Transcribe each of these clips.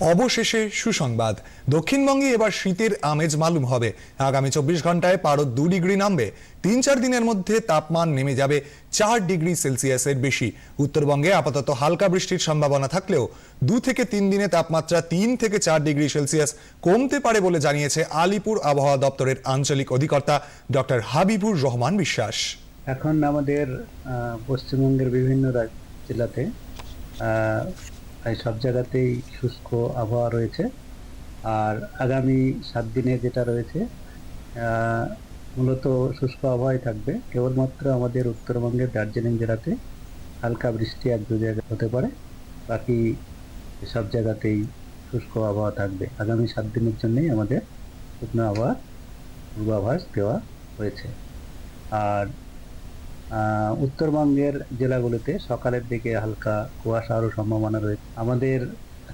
অবশেষে সুসংবাদ। দক্ষিণবঙ্গে এবার শীতের আমেজ মালুম হবে। আগামী চব্বিশ ঘন্টায় পারদ দু ডিগ্রি নামবে। তিন চার দিনের মধ্যে তাপমান নেমে যাবে চার ডিগ্রি সেলসিয়াসের বেশি। উত্তরবঙ্গে আপাতত হালকা বৃষ্টির সম্ভাবনা থাকলেও দু থেকে তিন দিনে তাপমাত্রা তিন থেকে চার ডিগ্রি সেলসিয়াস কমতে পারে বলে জানিয়েছে আলিপুর আবহাওয়া দপ্তরের আঞ্চলিক অধিকর্তা ডক্টর হাবিবুর রহমান বিশ্বাস। এখন আমাদের পশ্চিমবঙ্গের বিভিন্ন জেলাতে প্রায় সব জায়গাতেই শুষ্ক আবহাওয়া রয়েছে। আর আগামী সাত দিনে যেটা রয়েছে মূলত শুষ্ক আবহাওয়াই থাকবে। কেবলমাত্র আমাদের উত্তরবঙ্গের দার্জিলিং জেলাতে হালকা বৃষ্টি এক দু জায়গায় হতে পারে। বাকি সব জায়গাতেই শুষ্ক আবহাওয়া থাকবে। আগামী সাত দিনের জন্যই আমাদের শুকনো আবহাওয়ার পূর্বাভাস দেওয়া হয়েছে। আর উত্তরবঙ্গের জেলাগুলোতে সকালের দিকে হালকা কুয়াশারও সম্ভাবনা রয়েছে আমাদের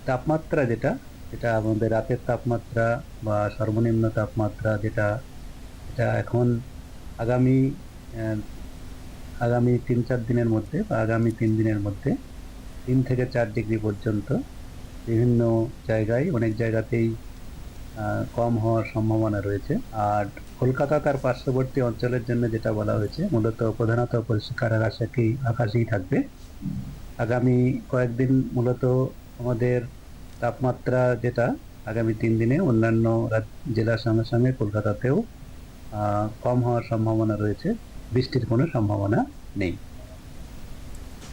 তাপমাত্রা যেটা, এটা আমাদের রাতের তাপমাত্রা বা সর্বনিম্ন তাপমাত্রা যেটা, এটা এখন আগামী আগামী তিন চার দিনের মধ্যে বা আগামী তিন দিনের মধ্যে তিন থেকে চার ডিগ্রি পর্যন্ত বিভিন্ন জায়গায়, অনেক জায়গাতেই কম হওয়ার সম্ভাবনা রয়েছে। আর কলকাতা তার পার্শ্ববর্তী অঞ্চলের জন্য যেটা বলা হয়েছে, মূলত প্রধানত পরিষ্কার আকাশেই আকাশেই থাকবে। আগামী কয়েকদিন মূলত আমাদের তাপমাত্রা যেটা, আগামী তিন দিনে অন্যান্য জেলার সঙ্গে সঙ্গে কলকাতাতেও কম হওয়ার সম্ভাবনা রয়েছে। বৃষ্টির কোনো সম্ভাবনা নেই।